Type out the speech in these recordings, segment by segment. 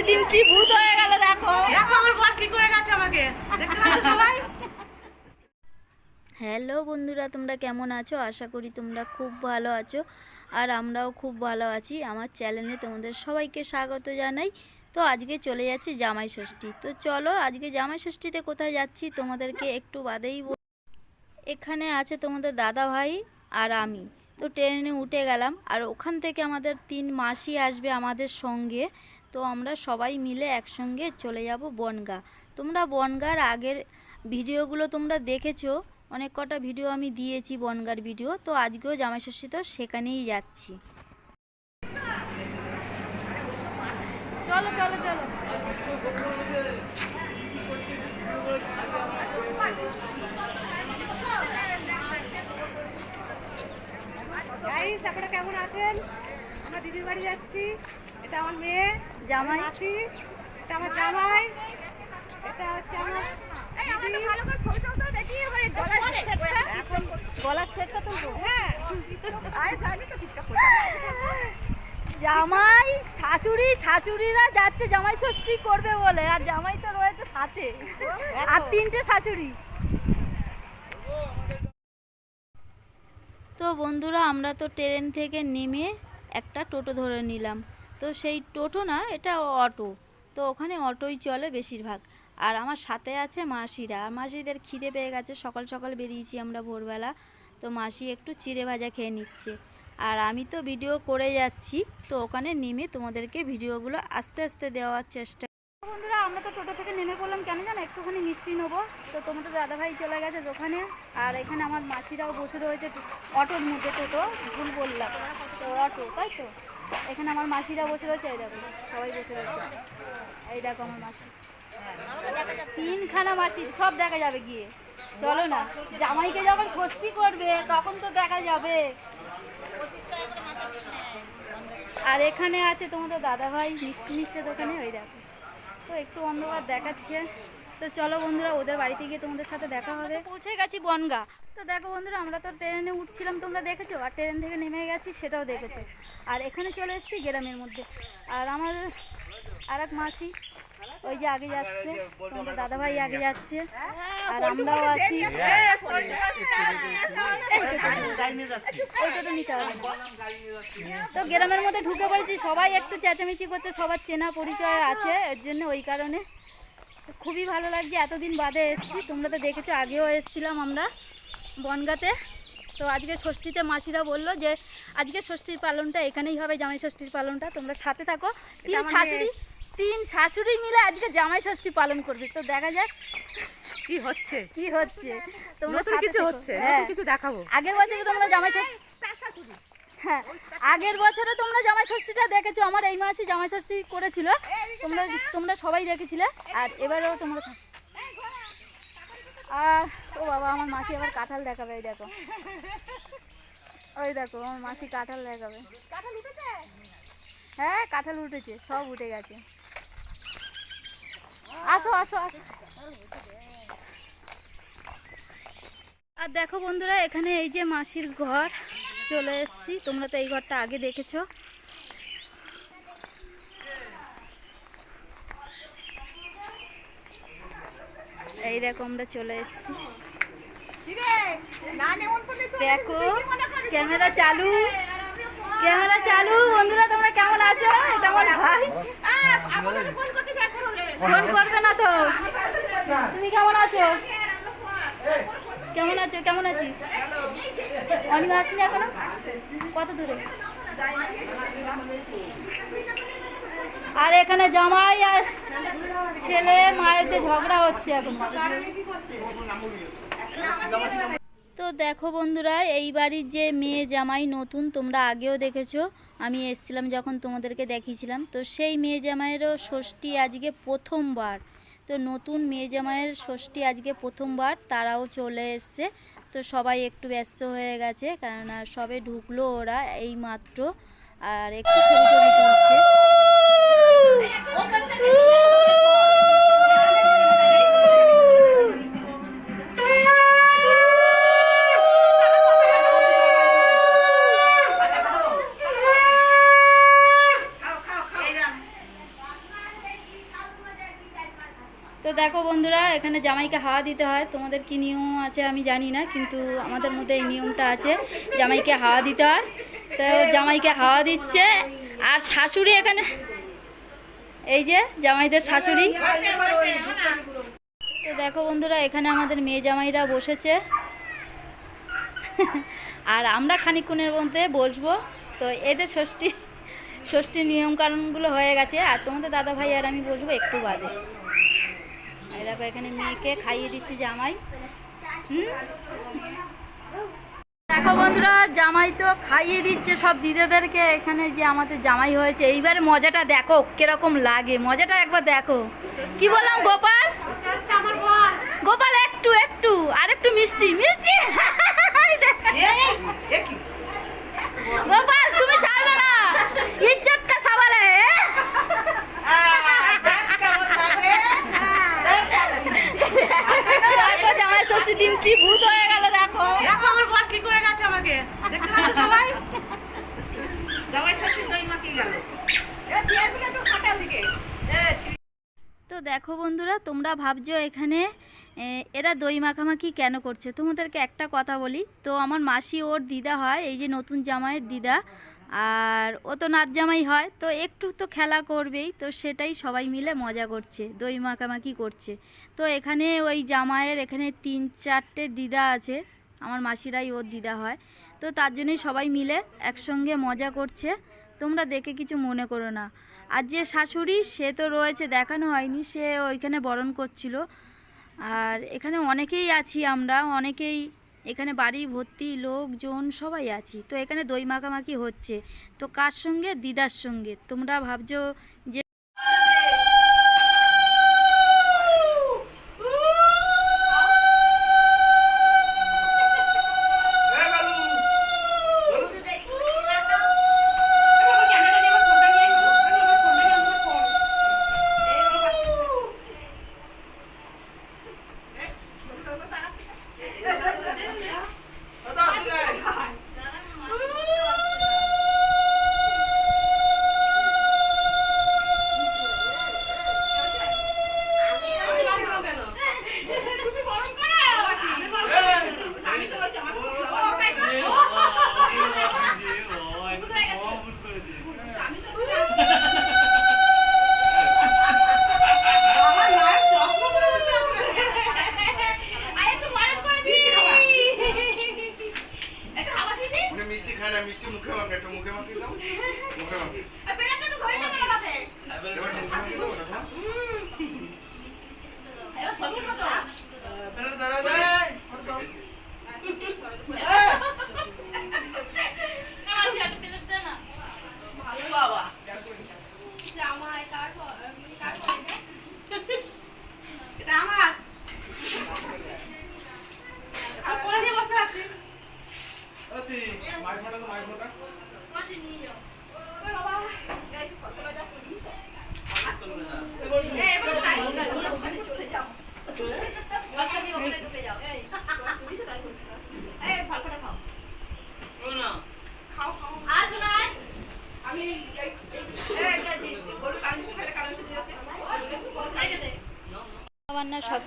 দিন কি ভূত হয়ে গেল দেখো। দেখো আমার বর কি করে গেছে আমাকে। দেখতে পাচ্ছ সবাই? হ্যালো বন্ধুরা তোমরা কেমন আছো? আশা করি তোমরা খুব ভালো আছো আর আমরাও খুব ভালো আছি। আমার চ্যানেলে তোমাদের সবাইকে স্বাগত জানাই। তো আজকে চলে যাচ্ছি জামাই ষষ্ঠী। তো চলো আজকে জামাই ষষ্ঠীতে কোথায় যাচ্ছি তোমাদেরকে একটু বাদেই বল- এখানে আছে তোমাদের দাদা ভাই আর আমি। তো ট্রেনে উঠে গেলাম আর ওখান থেকে আমাদের তিন মাসি আসবে আমাদের সঙ্গে। তো আমরা সবাই মিলে একসঙ্গে চলে যাব বনগা। তোমরা বনগার আগের ভিডিওগুলো তোমরা দেখেছ? অনেক কটা ভিডিও আমি দিয়েছি বনগার ভিডিও, তো আজকেও জামাই ষষ্ঠী তো সেখানেই যাচ্ছি। চলো চলো চলো। আপনারা কেমন আছেন? আমরা দিদির বাড়ি যাচ্ছি। এটা আমার মেয়ে জামাই মাসি এটা আমার জামাই। এটা হচ্ছে আমার হ্যাঁ। জামাই শাশুড়ি শাশুড়িরা যাচ্ছে জামাই ষষ্ঠী করবে বলে। আর জামাই তো রয়েছে সাথে। আর তিনটে শাশুড়ি। তো বন্ধুরা আমরা তো ট্রেন থেকে নেমে একটা টোটো ধরে নিলাম। তো সেই টোটো না, এটা অটো। তো ওখানে অটোই চলে বেশিরভাগ। আর আমার সাথে আছে মাসিরা। আর মাসিদের খিদে পেয়ে গেছে, সকাল সকাল বেরিয়েছি আমরা ভোরবেলা। তো মাসি একটু চিড়ে ভাজা খেয়ে নিচ্ছে। আর আমি তো ভিডিও করে যাচ্ছি, তো ওখানে নেমে তোমাদেরকে ভিডিওগুলো আস্তে আস্তে দেওয়ার চেষ্টা বন্ধুরা, আমরা তো টোটো থেকে নেমে পড়লাম কেন জানো? একটুখানি মিষ্টি নেব। তো তোমাদের দাদাভাই চলে গেছে দোকানে। আর এখানে আমার মাসিরাও বসে রয়েছে অটোর মধ্যে টোটো, ভুল বললাম। তো অটো, তাই তো? এখানে আমার মাসিরা বসে রয়েছে, এই দেখো, সবাই বসে রয়েছে। এই দেখো আমার মাসি। তিনখানা মাসি, সব দেখা যাবে গিয়ে। চলো না, জামাইকে যখন ষষ্ঠী করবে, তখন তো দেখা যাবে। আর এখানে আছে তোমাদের দাদাভাই, মিষ্টি নিচ্ছে দোকানে, ওই দেখো। তো একটু অন্ধকার দেখাচ্ছে। তো চলো বন্ধুরা, ওদের বাড়িতে গিয়ে তোমাদের সাথে দেখা হবে। পৌঁছে গেছি বনগা। তো দেখো বন্ধুরা, আমরা তো ট্রেনে উঠছিলাম, তোমরা দেখেছ? আর ট্রেন থেকে নেমে গেছি, সেটাও দেখেছ। আর এখানে চলে এসেছি গ্রামের মধ্যে। আর আমাদের আর এক মাসি, ওই যে আগে যাচ্ছে, তোমাদের দাদাভাই আগে যাচ্ছে। আর আমরাও আছি। তো গ্রামের মধ্যে ঢুকে পড়েছি, সবাই একটু চেঁচামেচি করছে, সবার চেনা পরিচয় আছে, এর জন্য ওই কারণে। খুবই ভালো লাগছে, এতদিন বাদে এসেছি, তোমরা তো দেখেছ, আগেও এসেছিলাম আমরা বনগাতে। তো আজকে ষষ্ঠীতে মাসিরা বলল যে আজকে ষষ্ঠীর পালনটা এখানেই হবে জামাই ষষ্ঠীর পালনটা তোমরা সাথে থাকো। তিন শাশুড়ি তিন শাশুড়ি মিলে আজকে জামাই ষষ্ঠী পালন করবে। তো দেখা যাক কি হচ্ছে? কি হচ্ছে? তোমরা সাথে কিছু হচ্ছে হ্যাঁ। কিছু দেখাবো। আগের বছরে তোমরা জামাই ষষ্ঠী হ্যাঁ আগের বছরে তোমরা জামাই ষষ্ঠীটা দেখেছ আমার এই মাসে জামাই ষষ্ঠী করেছিল। তোমরা তোমরা সবাই দেখেছিলে আর এবারেও তোমরা ও বাবা আমার মাসি আবার কাঁঠাল দেখাবে এই দেখো। ওই দেখো আমার মাসি কাঁঠাল দেখাবে। হ্যাঁ কাঁঠাল উঠেছে সব উঠে গেছে। আসো আসো আসো। আর দেখো বন্ধুরা এখানে এই যে মাসির ঘর চলে এসেছি। তোমরা তো এই ঘরটা আগে দেখেছ। এই দেখো আমরা চলে এসছি। দেখো ক্যামেরা চালু। ক্যামেরা চালু। বন্ধুরা তোমরা কেমন আছো? এটা আমার ভাই। ফোন করবে না তো। তুমি কেমন আছো? কেমন আছো? কেমন আছিস? অনিমা আসেনি এখনও? কত দূরে? আর এখানে জামাই আর ছেলে মায়েতে ঝগড়া হচ্ছে এখন। তো দেখো বন্ধুরা, এই বাড়ির যে মেয়ে জামাই নতুন, তোমরা আগেও দেখেছ, আমি এসেছিলাম যখন তোমাদেরকে দেখিয়েছিলাম। তো সেই মেয়ে জামাইয়েরও ষষ্ঠী আজকে প্রথমবার। তো নতুন মেয়ে জামাইয়ের ষষ্ঠী আজকে প্রথমবার, তারাও চলে এসছে। তো সবাই একটু ব্যস্ত হয়ে গেছে কেননা সবে ঢুকলো ওরা এই মাত্র আর একটু ছবি টবি তুলছে বন্ধুরা, এখানে জামাইকে হাওয়া দিতে হয়। তোমাদের কি নিয়ম আছে আমি জানি না, কিন্তু আমাদের মধ্যে এই নিয়মটা আছে, জামাইকে হাওয়া দিতে হয়। তো জামাইকে হাওয়া দিচ্ছে, আর শাশুড়ি এখানে এই যে জামাইদের শাশুড়ি। তো দেখো বন্ধুরা এখানে আমাদের মেয়ে জামাইরা বসেছে। আর আমরা খানিকক্ষণের মধ্যে বসবো। তো এদের ষষ্ঠী ষষ্ঠীর নিয়ম কানুনগুলো হয়ে গেছে। আর তোমাদের দাদা ভাই আর আমি বসবো একটু বাদে। দেখো এখানে মেয়েকে খাইয়ে দিচ্ছি জামাই। হুম? দেখো বন্ধুরা, জামাই তো খাইয়ে দিচ্ছে সব দিদাদেরকে। এখানে যে আমাদের জামাই হয়েছে, এইবার মজাটা দেখো কীরকম লাগে। মজাটা একবার দেখো। কি বললাম, গোপাল? গোপাল, একটু একটু আর একটু মিষ্টি? মিষ্টি গোপাল, তুমি ছাড়বে না। ইজ্জত কা জামাই ষষ্ঠী দিন কি ভূত হয়ে গেল দেখো দেখো আমার বর কি করে গেছে আমাকে দেখতে পাচ্ছ সবাই। জামাই ষষ্ঠী দই মাখিয়ে গেল। এ চেয়ারগুলো একটু ফাটা ওদিকে এ তো দেখো বন্ধুরা তোমরা ভাবছ এখানে এরা দই মাখামাখি কেন করছে? তোমাদেরকে একটা কথা বলি। তো আমার মাসি ওর দিদা হয় এই যে নতুন জামাইয়ের দিদা। আর ও তো নাচ জামাই হয় তো একটু তো খেলা করবেই। তো সেটাই সবাই মিলে মজা করছে দই মাখামাখি করছে। তো এখানে ওই জামাইয়ের এখানে তিন চারটে দিদা আছে। আমার মাসিরাই ওর দিদা হয়। তো তার জন্যই সবাই মিলে একসঙ্গে মজা করছে। তোমরা দেখে কিছু মনে করো না। আর যে শাশুড়ি, সে তো রয়েছে, দেখানো হয়নি। সে ওইখানে বরণ করছিল। আর এখানে অনেকেই আছি আমরা। অনেকেই এখানে বাড়ি, ভর্তি, লোকজন, সবাই আছি। তো এখানে দই মাখামাখি হচ্ছে। তো কার সঙ্গে? দিদার সঙ্গে। তোমরা ভাবছ যে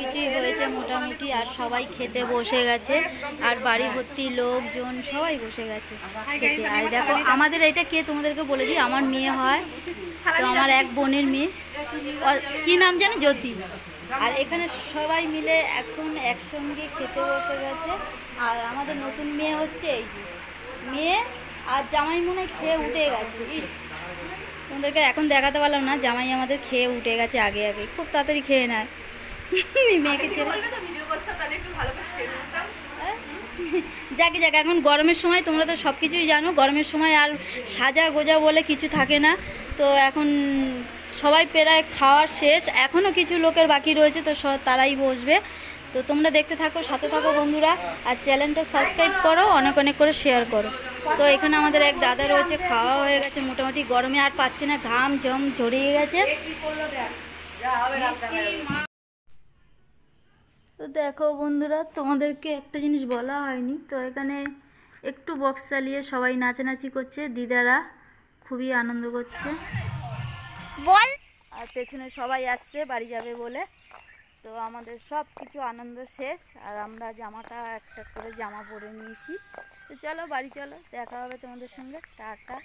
কিছুই হয়েছে মোটামুটি, আর সবাই খেতে বসে গেছে, আর বাড়ি ভর্তি লোকজন সবাই বসে গেছে। আর দেখো, আমাদের এটা কে তোমাদেরকে বলে দিই? আমার মেয়ে হয়, তো আমার এক বোনের মেয়ে। কি নাম জানো জ্যোতি। আর এখানে সবাই মিলে এখন একসঙ্গে খেতে বসে গেছে। আর আমাদের নতুন মেয়ে হচ্ছে এই মেয়ে আর জামাই মনে খেয়ে উঠে গেছে। তোমাদেরকে এখন দেখাতে পারলাম না, জামাই আমাদের খেয়ে উঠে গেছে আগে আগে। খুব তাড়াতাড়ি খেয়ে নেয়। যাকে যাক এখন গরমের সময় তোমরা তো সব কিছুই জানো গরমের সময় আর সাজা গোজা বলে কিছু থাকে না। তো এখন সবাই প্রায় খাওয়ার শেষ এখনও কিছু লোকের বাকি রয়েছে তো তারাই বসবে। তো তোমরা দেখতে থাকো সাথে থাকো বন্ধুরা আর চ্যানেলটা সাবস্ক্রাইব করো অনেক অনেক করে শেয়ার করো। তো এখানে আমাদের এক দাদা রয়েছে খাওয়া হয়ে গেছে মোটামুটি গরমে আর পাচ্ছে না ঘাম জম ঝরিয়ে গেছে। তো দেখো বন্ধুরা তোমাদেরকে একটা জিনিস বলা হয়নি। তো এখানে একটু বক্স চালিয়ে সবাই নাচানাচি করছে। দিদারা খুবই আনন্দ করছে। বল। আর পেছনে সবাই আসছে বাড়ি যাবে বলে। তো আমাদের সব কিছু আনন্দ শেষ। আর আমরা জামাটা একটা করে জামা পরে নিয়েছি। তো চলো বাড়ি চলো দেখা হবে তোমাদের সঙ্গে। টাটা।